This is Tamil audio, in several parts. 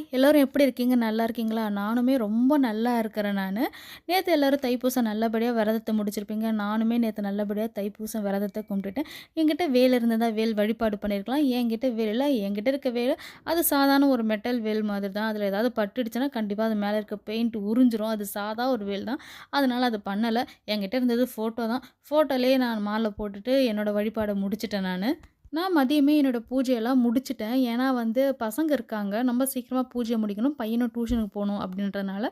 ஹாய் எல்லோரும் எப்படி இருக்கீங்க? நல்லா இருக்கீங்களா? நானுமே ரொம்ப நல்லா இருக்கிறேன் நான். நேற்று எல்லோரும் தைப்பூசம் நல்லபடியாக விரதத்தை முடிச்சிருப்பீங்க. நானுமே நேற்று நல்லபடியாக தைப்பூசம் விரதத்தை கும்பிட்டுட்டேன் என்கிட்ட வேல் இருந்ததா? வேல் வழிபாடு பண்ணியிருக்கலாம் என்கிட்ட வேல் இல்லை. என்கிட்ட இருக்க வேல் அது சாதாரண ஒரு மெட்டல் வேல் மாதிரி தான். அதில் ஏதாவது பட்டுடுச்சுன்னா கண்டிப்பாக அது மேலே இருக்க பெயிண்ட் உறிஞ்சிரும். அது சாதா ஒரு வேல் தான். அதனால் அது பண்ணலை. என்கிட்ட இருந்தது ஃபோட்டோ தான். ஃபோட்டோலேயே நான் மாலை போட்டுட்டு என்னோடய வழிபாடை முடிச்சிட்டேன் நான். நான் மதியமே என்னோடய பூஜையெல்லாம் முடிச்சிட்டேன். ஏன்னா வந்து பசங்க இருக்காங்க. நம்ம சீக்கிரமாக பூஜையை முடிக்கணும். பையனும் டியூஷனுக்கு போகணும் அப்படின்றதுனால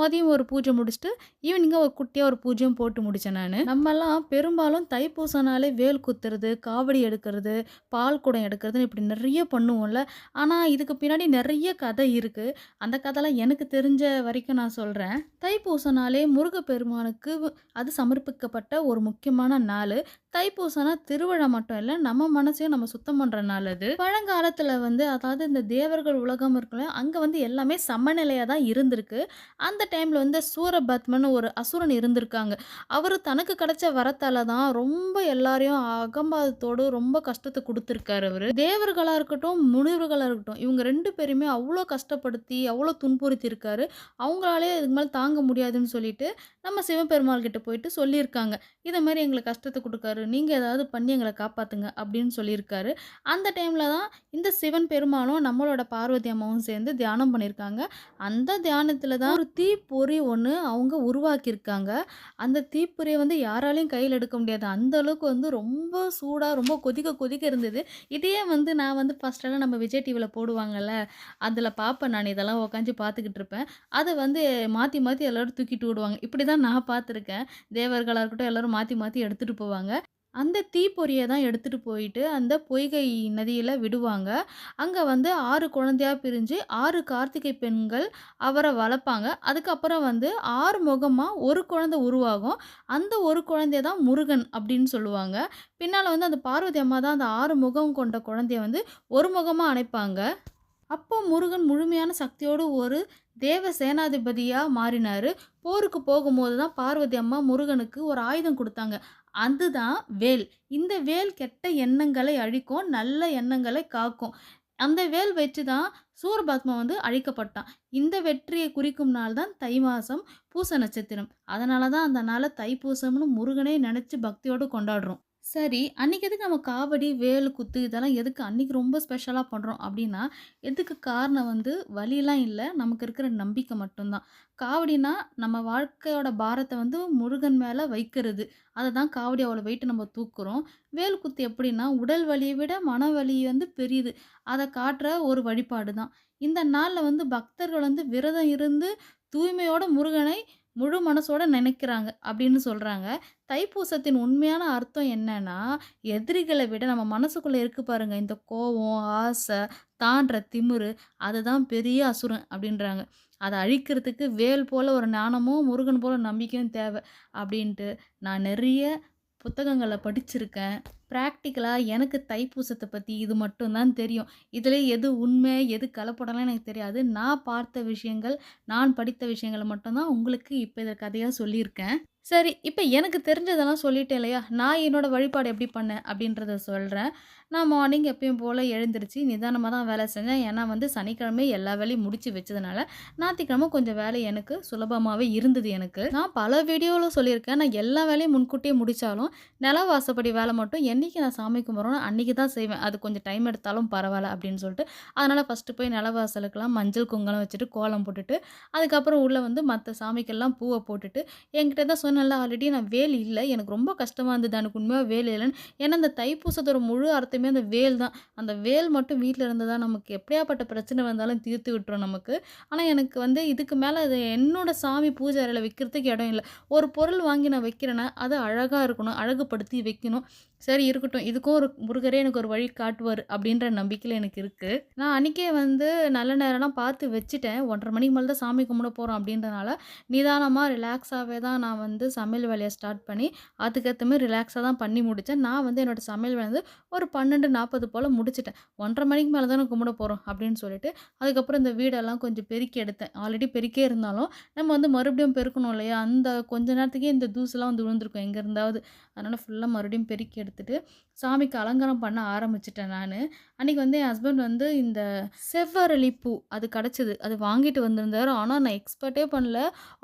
மதியம் ஒரு பூஜை முடிச்சுட்டு ஈவினிங்காக ஒரு குட்டியாக ஒரு பூஜையும் போட்டு முடித்தேன் நான். நம்மலாம் பெரும்பாலும் தைப்பூசனாலே வேல் குத்துறது காவடி எடுக்கிறது பால் குடம் எடுக்கிறதுன்னு இப்படி நிறைய பண்ணுவோம்ல. ஆனால் இதுக்கு பின்னாடி நிறைய கதை இருக்குது அந்த கதைலாம் எனக்கு தெரிஞ்ச வரைக்கும் நான் சொல்கிறேன் தைப்பூசனாலே முருகப்பெருமானுக்கு அது சமர்ப்பிக்கப்பட்ட ஒரு முக்கியமான நாள். தைப்பூசம்னா திருவிழா மட்டும் இல்லை நம்ம மனசையும் நம்ம சுத்தம் பண்ணுற நல்லது பழங்காலத்தில் வந்து அதாவது இந்த தேவர்கள் உலகம் இருக்குல்ல அங்கே வந்து எல்லாமே சமநிலையாக தான் இருந்திருக்கு. அந்த டைமில் வந்து சூரபத்மன் ஒரு அசுரன் இருந்திருக்காங்க. அவர் தனக்கு கிடைச்ச வரத்தால தான் ரொம்ப எல்லாரையும் அகம்பாதத்தோடு ரொம்ப கஷ்டத்தை கொடுத்துருக்காரு அவர். தேவர்களாக இருக்கட்டும் முனிவர்களாக இருக்கட்டும் இவங்க ரெண்டு பேருமே அவ்வளோ கஷ்டப்படுத்தி அவ்வளோ துன்புறுத்தி இருக்காரு அவங்களாலே இதுக்கு மேலே தாங்க முடியாதுன்னு சொல்லிட்டு நம்ம சிவபெருமாள் கிட்ட போயிட்டு சொல்லியிருக்காங்க. இதை மாதிரி எங்களுக்கு கஷ்டத்தை கொடுக்காரு நீங்கள் ஏதாவது பண்ணி எங்களை காப்பாற்றுங்க அப்படின்னு சொல்லியிருக்காரு. அந்த டைமில் தான் இந்த சிவன் பெருமானும் நம்மளோட பார்வதி அம்மாவும் சேர்ந்து தியானம் பண்ணியிருக்காங்க. அந்த தியானத்தில் தான் ஒரு தீப்பொறி ஒன்று அவங்க உருவாக்கியிருக்காங்க. அந்த தீப்பொறியை வந்து யாராலையும் கையில் எடுக்க முடியாது. அந்த அளவுக்கு வந்து ரொம்ப சூடாக ரொம்ப கொதிக்க கொதிக்க இருந்தது. இதையே வந்து நான் வந்து ஃபஸ்ட்டெல்லாம் நம்ம விஜய் டிவியில் போடுவாங்கள்ல அதில் பார்ப்பேன் நான். இதெல்லாம் உக்காந்து பார்த்துக்கிட்டு இருப்பேன். அதை வந்து மாற்றி மாற்றி எல்லோரும் தூக்கிட்டு விடுவாங்க இப்படி தான் நான் பார்த்துருக்கேன். தேவர்களாக இருக்கட்டும் எல்லோரும் மாற்றி மாற்றி எடுத்துகிட்டு போவாங்க. அந்த தீப்பொறியை தான் எடுத்துகிட்டு போயிட்டு அந்த பொய்கை நதியில் விடுவாங்க. அங்கே வந்து ஆறு குழந்தையா பிரிஞ்சு ஆறு கார்த்திகை பெண்கள் அவரை வளர்ப்பாங்க. அதுக்கப்புறம் வந்து ஆறு முகமாக ஒரு குழந்தை உருவாகும். அந்த ஒரு குழந்தைய தான் முருகன் அப்படின்னு சொல்லுவாங்க. பின்னால் வந்து அந்த பார்வதி அம்மா தான் அந்த ஆறு முகம் கொண்ட குழந்தைய வந்து ஒரு முகமாக அணைப்பாங்க. அப்போ முருகன் முழுமையான சக்தியோடு ஒரு தேவ சேனாதிபதியாக மாறினார். போருக்கு போகும்போது தான் பார்வதி அம்மா முருகனுக்கு ஒரு ஆயுதம் கொடுத்தாங்க. அதுதான் வேல். இந்த வேல் கெட்ட எண்ணங்களை அழிக்கும் நல்ல எண்ணங்களை காக்கும். அந்த வேல் வச்சு தான் சூரபாத்மா வந்து அழிக்கப்பட்டான். இந்த வெற்றியை குறிக்கும் நாள் தான் தை மாதம் பூச நட்சத்திரம். அதனால தான் அந்த நாளை தைப்பூசம்னு முருகனே நினச்சி பக்தியோடு கொண்டாடுறோம். சரி அன்றைக்கி எதுக்கு நம்ம காவடி வேல் குத்து இதெல்லாம் எதுக்கு அன்றைக்கி ரொம்ப ஸ்பெஷலாக பண்ணுறோம் அப்படின்னா எதுக்கு காரணம் வந்து வழியெலாம் இல்லை நமக்கு இருக்கிற நம்பிக்கை மட்டும்தான். காவடினா நம்ம வாழ்க்கையோட பாரத்தை வந்து முருகன் மேலே வைக்கிறது. அதை தான் காவடி அவ்வளோ வெயிட்டு நம்ம தூக்குறோம். வேல் குத்து எப்படின்னா உடல் வலியை விட மன வலி வந்து பெரியது அதை காட்டுற ஒரு வழிபாடு தான் இந்த நாளில் வந்து பக்தர்கள் வந்து விரதம் இருந்து தூய்மையோட முருகனை முழு மனசோட நினைக்கிறாங்க அப்படின்னு சொல்கிறாங்க தைப்பூசத்தின் உண்மையான அர்த்தம் என்னன்னா எதிரிகளை விட நம்ம மனசுக்குள்ளே இருக்கு பாருங்க இந்த கோவம் ஆசை தான்ற திமிரு அதுதான் பெரிய அசுரன் அப்படின்றாங்க. அதை அழிக்கிறதுக்கு வேல் போல் ஒரு ஞானமும் முருகன் போல் நம்பிக்கையும் தேவை அப்படின்ட்டு நான் நிறைய புத்தகங்களை படிச்சிருக்கேன். ப்ராக்டிக்கலாக எனக்கு தைப்பூசத்தை பற்றி இது மட்டும்தான் தெரியும். இதில் எது உண்மை எது கலப்படம்லாம் எனக்கு தெரியாது. நான் பார்த்த விஷயங்கள் நான் படித்த விஷயங்களை மட்டும்தான் உங்களுக்கு இப்போ இதை கதையாக சொல்லியிருக்கேன். சரி இப்போ எனக்கு தெரிஞ்சதெல்லாம் சொல்லிட்டேன் இல்லையா? நான் என்னோடய வழிபாடு எப்படி பண்ணேன் அப்படின்றத சொல்கிறேன் நான் மார்னிங் எப்பயும் போல் எழுந்திருச்சு நிதானமாக தான் வேலை செஞ்சேன். ஏன்னா வந்து சனிக்கிழமை எல்லா வேலையும் முடித்து வச்சதுனால ஞாயிற்றுக்கிழமை கொஞ்சம் வேலை எனக்கு சுலபமாகவே இருந்தது எனக்கு. நான் பல வீடியோவில் சொல்லியிருக்கேன். நான் எல்லா வேலையும் முன்கூட்டியே முடித்தாலும் நில வாசப்படி வேலை மட்டும் என்றைக்கு நான் சாமி கும்பிட்றோனோ அன்றைக்கி தான் செய்வேன். அது கொஞ்சம் டைம் எடுத்தாலும் பரவாயில்ல அப்படின்னு சொல்லிட்டு அதனால் ஃபஸ்ட்டு போய் நிலவாசலுக்கெல்லாம் மஞ்சள் குங்குமம் வச்சுட்டு கோலம் போட்டுட்டு அதுக்கப்புறம் உள்ளே வந்து மற்ற சாமிக்கெல்லாம் பூவை போட்டுட்டு என்கிட்ட தான் சொன்னேன்ல ஆல்ரெடி நான் வேல் இல்லை. எனக்கு ரொம்ப கஷ்டமாக இருந்தது. எனக்கு உண்மையாக வேல் இல்லைன்னு. ஏன்னா அந்த தைப்பூசத்தோட முழு அர்த்தமே அந்த வேல் தான். அந்த வேல் மட்டும் வீட்டில் இருந்ததா நமக்கு எப்படியாப்பட்ட பிரச்சனை வந்தாலும் தீர்த்து விட்டுரும் நமக்கு. ஆனால் எனக்கு வந்து இதுக்கு மேலே அது என்னோடய சாமி பூஜை அறையில் வைக்கிறதுக்கு இடம் இல்லை. ஒரு பொருள் வாங்கி நான் வைக்கிறேன்னா அது அழகாக இருக்கணும். அழகுப்படுத்தி வைக்கணும். சரி இருக்கட்டும். இதுக்கும் ஒரு முருகரே எனக்கு ஒரு வழி காட்டுவார் அப்படின்ற நம்பிக்கையில் எனக்கு இருக்குது நான் அன்றைக்கே வந்து நல்ல நேரம்லாம் பார்த்து வச்சுட்டேன். ஒன்றரை மணிக்கு மேலே தான் சாமி கும்பிட போகிறோம் அப்படின்றனால நிதானமாக ரிலாக்ஸாகவே தான் நான் வந்து சமையல் வேலையை ஸ்டார்ட் பண்ணி அதுக்கேற்ற மாதிரி ரிலாக்ஸாக தான் பண்ணி முடித்தேன் நான் வந்து என்னோடய சமையல் வேலை வந்து ஒரு பன்னெண்டு நாற்பது போல் முடிச்சிட்டேன். ஒன்றரை மணிக்கு மேலே தானே கும்பிட போகிறோம் அப்படின்னு சொல்லிட்டு அதுக்கப்புறம் இந்த வீடெல்லாம் கொஞ்சம் பெருக்கி எடுத்தேன். ஆல்ரெடி பெருக்கே இருந்தாலும் நம்ம வந்து மறுபடியும் பெருக்கணும் இல்லையா? அந்த கொஞ்ச நேரத்துக்கே இந்த தூசெல்லாம் வந்து விழுந்திருக்கும். எங்கே இருந்தாவது. அதனால் ஃபுல்லாக மறுபடியும் பெருக்கி எடுத்துகிட்டு சாமிக்கு அலங்காரம் பண்ண ஆரம்பிச்சிட்டேன் நான். அன்றைக்கி வந்து என் ஹஸ்பண்ட் வந்து இந்த செவ்வரளி பூ அது கிடச்சிது. அது வாங்கிட்டு வந்திருந்தார். ஆனால் நான் எக்ஸ்பெக்டே பண்ணல.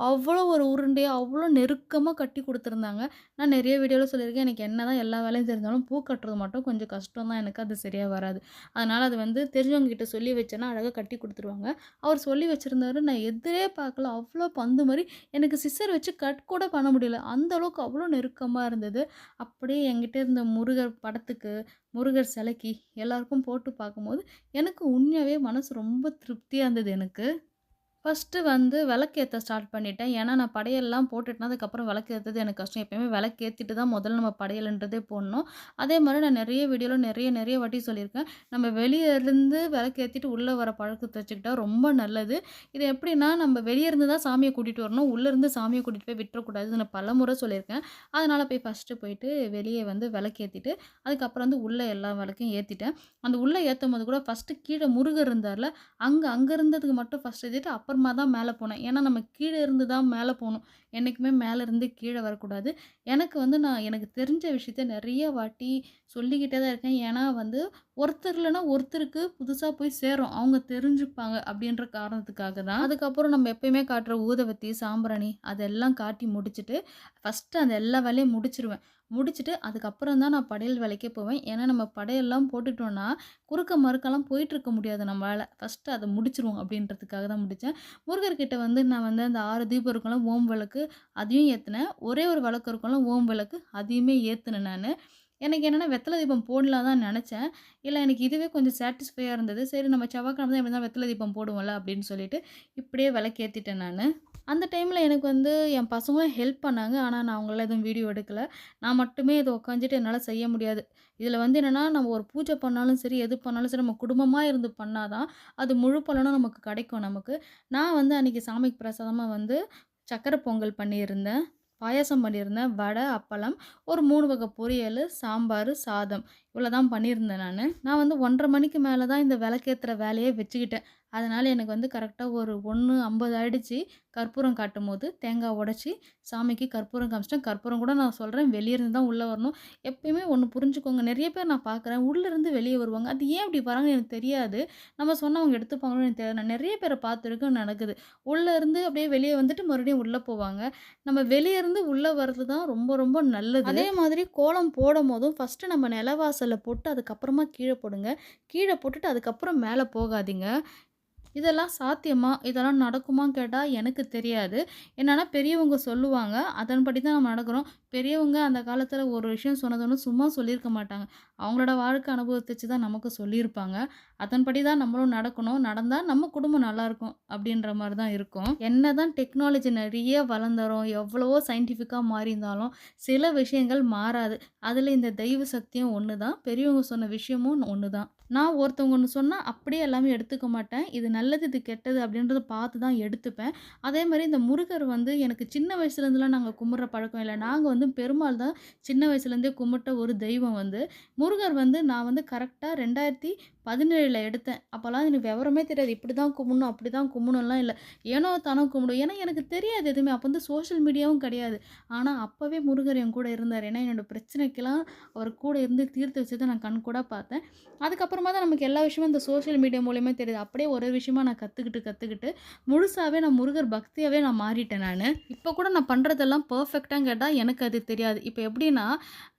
அவ்வளோ ஒரு உருண்டையாக அவ்வளோ நெருக்கமாக கட்டி கொடுத்துருந்தாங்க. நான் நிறைய வீடியோவில் சொல்லியிருக்கேன். எனக்கு என்ன தான் எல்லா வேலையும் தெரிஞ்சாலும் பூ கட்டுறது மட்டும் கொஞ்சம் கஷ்டம் தான். எனக்கு அது சரியாக வராது. அதனால் அது வந்து தெரிஞ்சவங்ககிட்ட சொல்லி வச்சேன்னா அழகாக கட்டி கொடுத்துருவாங்க. அவர் சொல்லி வச்சுருந்தாரு. நான் எதிரே பார்க்கல. அவ்வளோ பந்து மாதிரி எனக்கு சிஸ்டர் வச்சு கட் கூட பண்ண முடியல. அந்த அளவுக்கு அவ்வளோ நெருக்கமாக இருந்தது. அப்படியே என்கிட்ட இருந்த முருகர் படத்துக்கு முருகர் சிலைக்கு எல்லாருக்கும் போட்டு பார்க்கும்போது எனக்கு உண்மையாகவே மனசு ரொம்ப திருப்தியாக இருந்தது எனக்கு. ஃபஸ்ட்டு வந்து விளக்கேற்ற ஸ்டார்ட் பண்ணிட்டேன். ஏன்னா நான் படையல்லாம் போட்டுட்டேன் அதுக்கப்புறம் விளக்கேற்றது எனக்கு கஷ்டம். எப்பயுமே விளக்கேற்றிட்டு தான் முதல்ல நம்ம படையல்ன்றதே போடணும். அதே மாதிரி நான் நிறைய வீடியோவில் நிறைய நிறைய வாட்டி சொல்லியிருக்கேன். நம்ம வெளியே இருந்து விளக்கேற்றிட்டு உள்ளே வர பழக்கத்தை வச்சுக்கிட்டா ரொம்ப நல்லது. இது எப்படின்னா நம்ம வெளியே இருந்து தான் சாமியை கூட்டிகிட்டு வரணும். உள்ளேருந்து சாமியை கூட்டிகிட்டு போய் விட்டுறக்கூடாது நான் பல முறை சொல்லியிருக்கேன். அதனால் போய் ஃபஸ்ட்டு போயிட்டு வெளியே வந்து விளக்கேற்றிட்டு அதுக்கப்புறம் வந்து உள்ளே எல்லா விளக்கையும் ஏற்றிட்டேன் அந்த உள்ளே ஏற்றும் போது கூட ஃபஸ்ட்டு கீழே முருகர் இருந்தார்ல அங்கே அங்கே இருந்ததுக்கு மட்டும் ஃபஸ்ட் ஏற்றிட்டு அப்போ அப்புறமா தான் மேலே போனேன். ஏன்னா நம்ம கீழே இருந்து தான் மேலே போகணும் என்றைக்குமே மேலே இருந்து கீழே வரக்கூடாது. எனக்கு வந்து நான் எனக்கு தெரிஞ்ச விஷயத்த நிறைய வாட்டி சொல்லிக்கிட்டே தான் இருக்கேன். ஏன்னா வந்து ஒருத்தர் இல்லைன்னா ஒருத்தருக்கு புதுசாக போய் சேரும். அவங்க தெரிஞ்சுப்பாங்க அப்படின்ற காரணத்துக்காக தான். அதுக்கப்புறம் நம்ம எப்பயுமே காட்டுற ஊதவத்தி சாம்பிராணி அதெல்லாம் காட்டி முடிச்சுட்டு ஃபஸ்ட்டு அந்த எல்லா வேலையும் முடிச்சிருவேன். முடிச்சுட்டு அதுக்கப்புறம் தான் நான் படையல் வேலைக்கே போவேன். ஏன்னா நம்ம படையெல்லாம் போட்டுட்டோன்னா குறுக்க மறுக்கெல்லாம் போயிட்டுருக்க முடியாது நம்மளால் ஃபஸ்ட்டு அதை முடிச்சிருவோம் அப்படின்றதுக்காக தான் முடித்தேன் முருகர்கிட்ட வந்து நான் வந்து அந்த ஆறு தீபம் இருக்கலாம் ஓம் விளக்கு அதையும் ஏற்றினேன் ஒரே ஒரு விளக்கு இருக்கலாம் ஓம் விளக்கு அதையுமே ஏற்றினேன் நான். எனக்கு என்னென்னா வெத்தலை தீபம் போடலாம் தான் நினச்சேன். இல்லை எனக்கு இதுவே கொஞ்சம் சாட்டிஸ்ஃபையாக இருந்தது. சரி நம்ம செவ்வாய்க்கிழமை தான் எப்படி தான் வெத்தலை தீபம் போடுவோம்ல அப்படின்னு சொல்லிட்டு இப்படியே விளக்கேற்றிட்டேன் நான். அந்த டைமில் எனக்கு வந்து என் பசங்களும் ஹெல்ப் பண்ணாங்க. ஆனால் நான் அவங்கள எதுவும் வீடியோ எடுக்கலை. நான் மட்டுமே இதை உட்காந்துட்டு என்னால் செய்ய முடியாது. இதில் வந்து என்னென்னா நம்ம ஒரு பூஜை பண்ணாலும் சரி எது பண்ணாலும் சரி நம்ம குடும்பமாக இருந்து பண்ணால் தான் அது முழு பலனும் நமக்கு கிடைக்கும் நமக்கு. நான் வந்து அன்றைக்கி சாமிக்கு பிரசாதமாக வந்து சக்கரை பொங்கல் பண்ணியிருந்தேன். பாயாசம் பண்ணியிருந்தேன் வடை அப்பளம் ஒரு மூணு வகை பொரியல் சாம்பார் சாதம். இவ்வளோ தான் பண்ணியிருந்தேன் நான். நான் வந்து ஒன்றரை மணிக்கு மேலே தான் இந்த விளக்கேற்றுற வேலையை வச்சுக்கிட்டேன். அதனால் எனக்கு வந்து கரெக்டாக ஒரு ஒன்று ஐம்பது ஆயிடுச்சு. கற்பூரம் காட்டும் போது தேங்காய் உடச்சி சாமிக்கு கற்பூரம் காமிச்சிட்டேன். கற்பூரம் கூட நான் சொல்கிறேன் வெளியிருந்து தான் உள்ளே வரணும். எப்பயுமே ஒன்று புரிஞ்சுக்கோங்க. நிறைய பேர் நான் பார்க்குறேன் உள்ளேருந்து வெளியே வருவாங்க. அது ஏன் அப்படி வராங்கன்னு எனக்கு தெரியாது. நம்ம சொன்னால் அவங்க எடுத்துப்பாங்களோ எனக்கு தெரியாது. நான் நிறைய பேரை பார்த்துருக்கேன் நடக்குது. உள்ளேருந்து அப்படியே வெளியே வந்துட்டு மறுபடியும் உள்ளே போவாங்க. நம்ம வெளியேருந்து உள்ளே வர்றது தான் ரொம்ப ரொம்ப நல்லது. அதே மாதிரி கோலம் போடும் போதும் ஃபஸ்ட்டு நம்ம வாசலில் போட்டு அதுக்கப்புறமா கீழே போடுங்க. கீழே போட்டுட்டு அதுக்கப்புறம் மேலே போகாதீங்க. இதெல்லாம் சாத்தியமா? இதெல்லாம் நடக்குமான்னு கேட்டால் எனக்கு தெரியாது. என்னென்னா பெரியவங்க சொல்லுவாங்க. அதன்படி தான் நம்ம நடக்கிறோம். பெரியவங்க அந்த காலத்தில் ஒரு விஷயம் சொன்னதுன்னு சும்மா சொல்லியிருக்க மாட்டாங்க. அவங்களோட வாழ்க்கை அனுபவத்தை வச்சு தான் நமக்கு சொல்லியிருப்பாங்க. அதன்படி தான் நம்மளும் நடக்கணும். நடந்தால் நம்ம குடும்பம் நல்லாயிருக்கும் அப்படின்ற மாதிரி தான் இருக்கும். என்ன தான் டெக்னாலஜி நிறைய வளர்ந்துரும் எவ்வளவோ சயின்டிஃபிக்காக மாறி இருந்தாலும் சில விஷயங்கள் மாறாது. அதில் இந்த தெய்வ சக்தியும் ஒன்று தான் பெரியவங்க சொன்ன விஷயமும் ஒன்று தான் நான் ஒருத்தவங்க ஒன்று சொன்னால் அப்படியே எல்லாமே எடுத்துக்க மாட்டேன். இது நல்லது இது கெட்டது அப்படின்றத பார்த்து தான் எடுத்துப்பேன். அதே மாதிரி இந்த முருகர் வந்து எனக்கு சின்ன வயசுலேருந்துலாம் நாங்கள் கும்பிட்ற பழக்கம் இல்லை. நாங்கள் வந்து பெருமாள் தான் சின்ன வயசுலேருந்தே கும்பிட்ட ஒரு தெய்வம் வந்து. முருகர் வந்து நான் வந்து கரெக்டாக ரெண்டாயிரத்தி பதினேழில் எடுத்தேன். அப்போல்லாம் எனக்கு விவரமே தெரியாது. இப்படி தான் கும்பிடணும் அப்படி தான் கும்பிடணும்லாம் இல்லை. ஏனோ தானோ கும்பிடும் ஏன்னா எனக்கு தெரியாது எதுவுமே. அப்போ வந்து சோஷியல் மீடியாவும் கிடையாது. ஆனால் அப்போவே முருகர் என் கூட இருந்தார். ஏன்னா என்னோடய பிரச்சனைக்கெல்லாம் அவர் கூட இருந்து தீர்த்து வச்சதை நான் கண் கூட பார்த்தேன். அதுக்கப்புறமா தான் நமக்கு எல்லா விஷயமும் இந்த சோஷியல் மீடியா மூலியமாக தெரியுது. அப்படியே ஒரு விஷயமா நான் கற்றுக்கிட்டு கற்றுக்கிட்டு முழுசாகவே நான் முருகர் பக்தியாகவே நான் மாறிட்டேன் நான். இப்போ கூட நான் பண்ணுறதெல்லாம் பர்ஃபெக்டாக கேட்டால் எனக்கு அது தெரியாது. இப்போ எப்படின்னா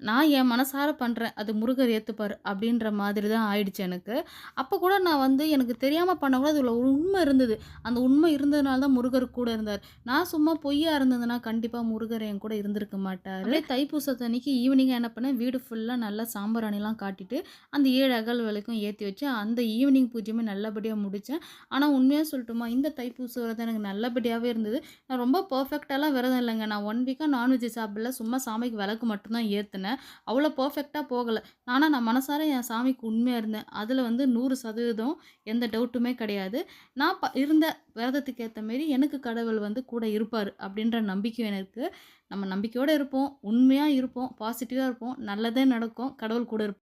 நான் என் மனசார பண்ணுறேன் அது முருகர் ஏற்றுப்பார் அப்படின்ற மாதிரி தான் ஆயிடுச்சு எனக்கு. அப்போ கூட நான் வந்து எனக்கு தெரியாமல் பண்ண கூட அதில் ஒரு உண்மை இருந்தது. அந்த உண்மை இருந்ததுனால தான் முருகர் கூட இருந்தார். நான் சும்மா பொய்யா இருந்ததுன்னா கண்டிப்பாக முருகர் என் கூட இருந்திருக்க மாட்டார். தைப்பூசத்து அன்னைக்கு ஈவினிங்காக என்ன பண்ணேன் வீடு ஃபுல்லாக நல்லா சாம்பிராணிலாம் காட்டிட்டு அந்த ஏழு அகல் விளக்கும் ஏற்றி வச்சு அந்த ஈவினிங் பூஜையுமே நல்லபடியாக முடித்தேன் ஆனால் உண்மையாக சொல்லட்டுமா இந்த தைப்பூச விரதம் எனக்கு நல்லபடியாகவே இருந்தது. நான் ரொம்ப பர்ஃபெக்டாலாம் விரதம் இல்லைங்க. நான் ஒன் வீக்காக நான்வெஜ் சாப்பிடல. சும்மா சாமிக்கு விளக்கு மட்டும்தான் ஏற்றினேன் அவ்வளோ பர்ஃபெக்டாக போகலை. ஆனால் நான் மனசார என் சாமிக்கு உண்மையாக இருந்தேன். அதில் அதில் வந்து நூறு சதவீதம் எந்த டவுட்டுமே கிடையாது. நான் ப இருந்த விரதத்துக்கு ஏற்ற மாரி எனக்கு கடவுள் வந்து கூட இருப்பார் அப்படின்ற நம்பிக்கை எனக்கு. நம்ம நம்பிக்கையோடு இருப்போம் உண்மையாக இருப்போம் பாசிட்டிவாக இருப்போம் நல்லதே நடக்கும் கடவுள் கூட இருப்போம்.